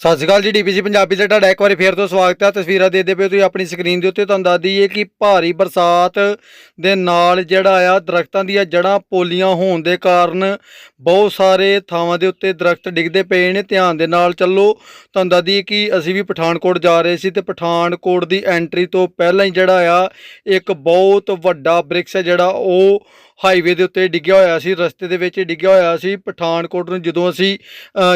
ਸਤਿ ਸ਼੍ਰੀ ਅਕਾਲ ਜੀ ਡੀਪੀਸੀ ਪੰਜਾਬੀ ਤੇ ਤੁਹਾਡਾ ਇੱਕ ਵਾਰੀ ਫੇਰ ਤੋਂ ਸਵਾਗਤ ਹੈ। ਤਸਵੀਰਾਂ ਦੇਖਦੇ ਪਏ ਹੋ ਤੁਸੀਂ ਆਪਣੀ ਸਕਰੀਨ ਦੇ ਉੱਤੇ ਤੁਹਾਨੂੰ ਦੱਸ ਦਈਏ ਕਿ ਭਾਰੀ ਬਰਸਾਤ ਦੇ ਨਾਲ ਜਿਹੜਾ ਆ, ਦਰਖਤਾਂ ਦੀਆਂ ਜੜ੍ਹਾਂ ਪੋਲੀਆਂ ਹੋਣ ਦੇ ਕਾਰਨ ਬਹੁਤ ਸਾਰੇ ਥਾਵਾਂ ਦੇ ਉੱਤੇ ਦਰਖਤ ਡਿੱਗਦੇ ਪਏ ਨੇ। ਧਿਆਨ ਦੇ ਨਾਲ ਚੱਲੋ, ਤੁਹਾਨੂੰ ਦੱਸ ਦਈਏ ਕਿ ਅਸੀਂ ਵੀ ਪਠਾਨਕੋਟ ਜਾ ਰਹੇ ਸੀ ਤੇ ਪਠਾਨਕੋਟ ਦੀ ਐਂਟਰੀ ਤੋਂ ਪਹਿਲਾਂ ਹੀ ਜਿਹੜਾ ਆ, ਇੱਕ ਬਹੁਤ ਵੱਡਾ ਬ੍ਰਿਕਸ ਹੈ ਜਿਹੜਾ ਉਹ ਹਾਈਵੇ ਦੇ ਉੱਤੇ ਡਿੱਗਿਆ ਹੋਇਆ ਸੀ, ਰਸਤੇ ਦੇ ਵਿੱਚ ਡਿੱਗਿਆ ਹੋਇਆ ਸੀ। ਪਠਾਨਕੋਟ ਨੂੰ ਜਦੋਂ ਅਸੀਂ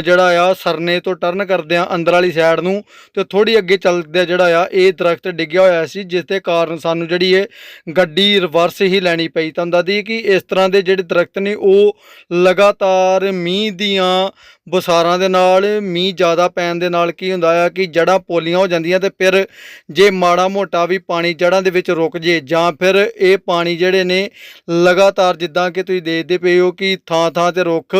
ਜਿਹੜਾ ਆ, ਸਰਨੇ ਤੋਂ ਟਰਨ ਕਰਦੇ ਆ ਅੰਦਰ ਵਾਲੀ ਸਾਈਡ ਨੂੰ, ਤੇ ਥੋੜੀ ਅੱਗੇ ਚੱਲਦੇ ਜਿਹੜਾ ਆ, ਇਹ ਦਰਖਤ ਡਿੱਗਿਆ ਹੋਇਆ ਸੀ, ਜਿਸ ਦੇ ਕਾਰਨ ਸਾਨੂੰ ਜਿਹੜੀ ਇਹ ਗੱਡੀ ਰਿਵਰਸ ਹੀ ਲੈਣੀ ਪਈ। ਤਾਂ ਦੱਸਦੀ ਕਿ ਇਸ ਤਰ੍ਹਾਂ ਦੇ ਜਿਹੜੇ ਦਰਖਤ ਨੇ, ਉਹ ਲਗਾਤਾਰ ਮੀਂਹ ਦੀਆਂ ਬੁਸਾਰਾਂ ਦੇ ਨਾਲ, ਮੀਂਹ ਜ਼ਿਆਦਾ ਪੈਣ ਦੇ ਨਾਲ ਕੀ ਹੁੰਦਾ ਆ ਕਿ ਜੜ੍ਹਾਂ ਪੋਲੀਆਂ ਹੋ ਜਾਂਦੀਆਂ ਤੇ ਫਿਰ ਜੇ ਮਾੜਾ ਮੋਟਾ ਵੀ ਪਾਣੀ ਜੜ੍ਹਾਂ ਦੇ ਵਿੱਚ ਰੁਕ ਜੇ ਜਾਂ ਫਿਰ ਇਹ ਪਾਣੀ ਜਿਹੜੇ ਨੇ ਲਗਾ ਲਗਾਤਾਰ ਜਿੱਦਾਂ ਕਿ ਤੁਸੀਂ ਦੇਖਦੇ ਪਏ ਹੋ ਕਿ ਥਾਂ ਥਾਂ ਤੇ ਰੁੱਖ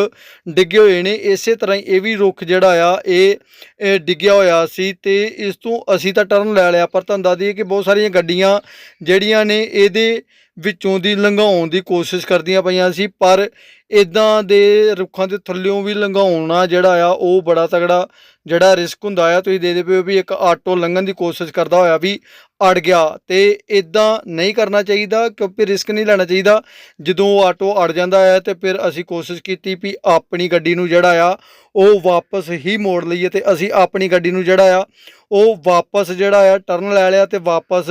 ਡਿੱਗੇ ਹੋਏ ਨੇ, ਇਸੇ ਤਰ੍ਹਾਂ ਹੀ ਇਹ ਵੀ ਰੁੱਖ ਜਿਹੜਾ ਆ, ਇਹ ਡਿੱਗਿਆ ਹੋਇਆ ਸੀ ਤੇ ਇਸ ਤੋਂ ਅਸੀਂ ਤਾਂ ਟਰਨ ਲੈ ਲਿਆ, ਪਰ ਤੁਹਾਨੂੰ ਦੱਸ ਦਈਏ ਕਿ ਬਹੁਤ ਸਾਰੀਆਂ ਗੱਡੀਆਂ ਜਿਹੜੀਆਂ ਨੇ, ਇਹਦੇ ਵਿੱਚੋਂ ਦੀ ਲੰਘਾਉਣ ਦੀ ਕੋਸ਼ਿਸ਼ ਕਰਦੀਆਂ ਪਈਆਂ ਸੀ, ਪਰ ਇਦਾਂ ਦੇ ਰੁੱਖਾਂ ਦੇ ਥੱਲਿਓਂ ਵੀ ਲੰਘਾਉਣਾ ਜਿਹੜਾ ਆ, ਉਹ ਬੜਾ ਤਗੜਾ ਜਿਹੜਾ ਰਿਸਕ ਹੁੰਦਾ ਆ। ਤੁਸੀਂ ਦੇ ਪਏ ਹੋ ਵੀ ਇੱਕ ਆਟੋ ਲੰਘਣ ਦੀ ਕੋਸ਼ਿਸ਼ ਕਰਦਾ ਹੋਇਆ ਵੀ ਅੜ ਗਿਆ ਤੇ ਇਦਾਂ ਨਹੀਂ ਕਰਨਾ ਚਾਹੀਦਾ, ਕਿਉਂਕਿ ਰਿਸਕ ਨਹੀਂ ਲੈਣਾ ਚਾਹੀਦਾ। ਜਦੋਂ ਉਹ ਆਟੋ ਅੜ ਜਾਂਦਾ ਹੈ ਤੇ ਫਿਰ ਅਸੀਂ ਕੋਸ਼ਿਸ਼ ਕੀਤੀ ਵੀ ਆਪਣੀ ਗੱਡੀ ਨੂੰ ਜਿਹੜਾ ਆ, ਉਹ ਵਾਪਸ ਹੀ ਮੋੜ ਲਈਏ ਤੇ ਅਸੀਂ ਆਪਣੀ ਗੱਡੀ ਨੂੰ ਜਿਹੜਾ ਆ, ਉਹ ਵਾਪਸ ਜਿਹੜਾ ਆ, ਟਰਨ ਲੈ ਲਿਆ ਤੇ ਵਾਪਸ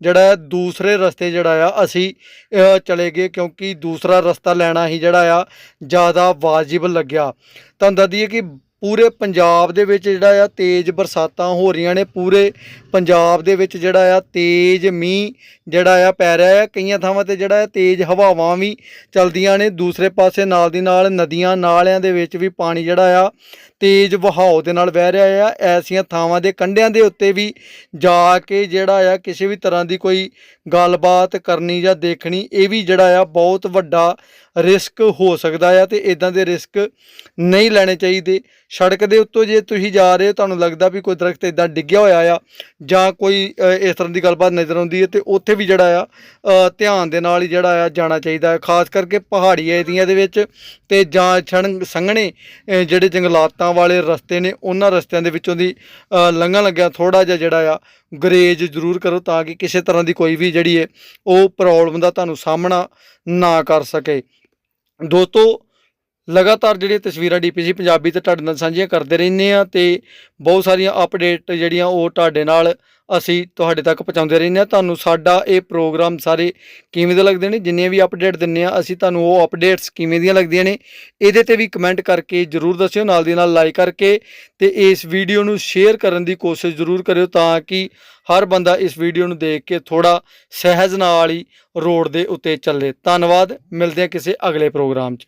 ਜਿਹੜਾ ਆ ਦੂਸਰੇ ਰਸਤੇ ਜਿਹੜਾ ਆ, ਅਸੀਂ ਅ, ਚਲੇ ਗਏ ਕਿਉਂਕਿ ਦੂਸਰਾ ਰਸਤਾ ਲੈਣਾ ਹੀ ਜਿਹੜਾ ਆ ਜ਼ਿਆਦਾ ਵਾਜਿਬ ਲੱਗਿਆ। ਤੁਹਾਨੂੰ ਦੱਸ ਦਈਏ ਕਿ ਪੂਰੇ ਪੰਜਾਬ ਦੇ ਵਿੱਚ ਜਿਹੜਾ ਆ ਤੇਜ਼ ਬਰਸਾਤਾਂ ਹੋ ਰਹੀਆਂ ਨੇ। ਪੂਰੇ ਪੰਜਾਬ ਦੇ ਵਿੱਚ ਜਿਹੜਾ ਆ ਤੇਜ਼ ਮੀਂਹ ਜਿਹੜਾ ਆ ਪੈ ਰਿਹਾ ਆ। ਕਈਆਂ ਥਾਵਾਂ ਤੇ ਜਿਹੜਾ ਆ ਤੇਜ਼ ਹਵਾਵਾਂ ਵੀ ਚਲਦੀਆਂ ਨੇ। ਦੂਸਰੇ ਪਾਸੇ ਨਾਲ ਦੀ ਨਾਲ ਨਦੀਆਂ ਨਾਲਿਆਂ ਦੇ ਵਿੱਚ ਵੀ ਪਾਣੀ ਜਿਹੜਾ ਆ ਤੇਜ਼ ਵਹਾਅ ਦੇ ਨਾਲ ਵਹਿ ਰਿਹਾ ਆ, ਐਸੀਆਂ ਥਾਵਾਂ ਦੇ ਕੰਢਿਆਂ ਦੇ ਉੱਤੇ ਵੀ ਜਾ ਕੇ ਜਿਹੜਾ ਆ ਕਿਸੇ ਵੀ ਤਰ੍ਹਾਂ ਦੀ ਕੋਈ ਗੱਲਬਾਤ ਕਰਨੀ ਜਾਂ ਦੇਖਣੀ, ਇਹ ਵੀ ਜਿਹੜਾ ਆ ਬਹੁਤ ਵੱਡਾ ਰਿਸਕ ਹੋ ਸਕਦਾ ਆ ਤੇ ਇਦਾਂ ਦੇ ਰਿਸਕ ਨਹੀਂ ਲੈਣੇ ਚਾਹੀਦੇ। ਸੜਕ ਦੇ ਉੱਤੋਂ ਜੇ ਤੁਸੀਂ ਜਾ ਰਹੇ ਹੋ, ਤੁਹਾਨੂੰ ਲੱਗਦਾ ਵੀ ਕੋਈ ਦਰਖਤ ਇਦਾਂ ਡਿੱਗਿਆ ਹੋਇਆ ਆ ਜਾਂ ਕੋਈ ਇਸ ਤਰ੍ਹਾਂ ਦੀ ਗੱਲਬਾਤ ਨਜ਼ਰ ਆਉਂਦੀ ਹੈ ਤੇ ਉੱਥੇ ਵੀ ਜਿਹੜਾ ਆ ਧਿਆਨ ਦੇ ਨਾਲ ਹੀ ਜਿਹੜਾ ਆ ਜਾਣਾ ਚਾਹੀਦਾ ਹੈ ਖਾਸ ਕਰਕੇ ਪਹਾੜੀ ਏਰੀਆ ਦੇ ਵਿੱਚ ਤੇ ਜਾਂ ਛਣ ਸੰਘਣੇ ਜਿਹੜੇ ਜੰਗਲਾਤਾਂ ਵਾਲੇ ਰਸਤੇ ਨੇ ਉਹਨਾਂ ਰਸਤਿਆਂ ਦੇ ਵਿੱਚੋਂ ਦੀ ਅ, ਲੰਘਣ ਲੱਗਿਆ ਥੋੜਾ ਜਿਹਾ ਜਿਹੜਾ ਆ ਗਰੇਜ ਜ਼ਰੂਰ ਕਰੋ ਤਾਂ ਕਿ ਕਿਸੇ ਤਰ੍ਹਾਂ ਦੀ ਕੋਈ ਵੀ ਜਿਹੜੀ ਹੈ ਉਹ ਪ੍ਰੋਬਲਮ ਦਾ ਤੁਹਾਨੂੰ ਸਾਹਮਣਾ ਨਾ ਕਰ ਸਕੇ। ਦੋਸਤੋ ਲਗਾਤਾਰ ਜਿਹੜੀਆਂ ਤਸਵੀਰਾਂ ਡੀਪੀਸੀ ਪੰਜਾਬੀ ਤੇ ਤੁਹਾਡੇ ਨਾਲ ਸਾਂਝੀਆਂ ਕਰਦੇ ਰਹਿੰਦੇ ਆ ਤੇ ਬਹੁਤ ਸਾਰੀਆਂ ਅਪਡੇਟ ਜਿਹੜੀਆਂ ਉਹ ਤੁਹਾਡੇ ਨਾਲ ਅਸੀਂ ਤੁਹਾਡੇ ਤੱਕ ਪਹੁੰਚਾਉਂਦੇ ਰਹਿੰਦੇ ਆ ਤੁਹਾਨੂੰ ਸਾਡਾ ਇਹ ਪ੍ਰੋਗਰਾਮ ਸਾਰੇ ਕਿਵੇਂ ਦੇ ਲੱਗਦੇ ਨੇ? ਜਿੰਨੀਆਂ ਵੀ ਅਪਡੇਟ ਦਿੰਨੇ ਆ ਅਸੀਂ ਤੁਹਾਨੂੰ ਉਹ ਅਪਡੇਟਸ ਕਿਵੇਂ ਦੀਆਂ ਲੱਗਦੀਆਂ ਨੇ, ਇਹਦੇ ਤੇ ਵੀ ਕਮੈਂਟ ਕਰਕੇ ਜਰੂਰ ਦੱਸਿਓ, ਨਾਲ ਦੀ ਨਾਲ ਲਾਈਕ ਕਰਕੇ ਤੇ ਇਸ ਵੀਡੀਓ ਨੂੰ ਸ਼ੇਅਰ ਕਰਨ ਦੀ ਕੋਸ਼ਿਸ਼ ਜ਼ਰੂਰ ਕਰਿਓ ਤਾਂ ਕਿ ਹਰ ਬੰਦਾ ਇਸ ਵੀਡੀਓ ਨੂੰ ਦੇਖ ਕੇ ਥੋੜਾ ਸਹਿਜ ਨਾਲ ਹੀ ਰੋਡ ਦੇ ਉੱਤੇ ਚੱਲੇ। ਧੰਨਵਾਦ, ਮਿਲਦੇ ਆ ਕਿਸੇ ਅਗਲੇ ਪ੍ਰੋਗਰਾਮ 'ਚ।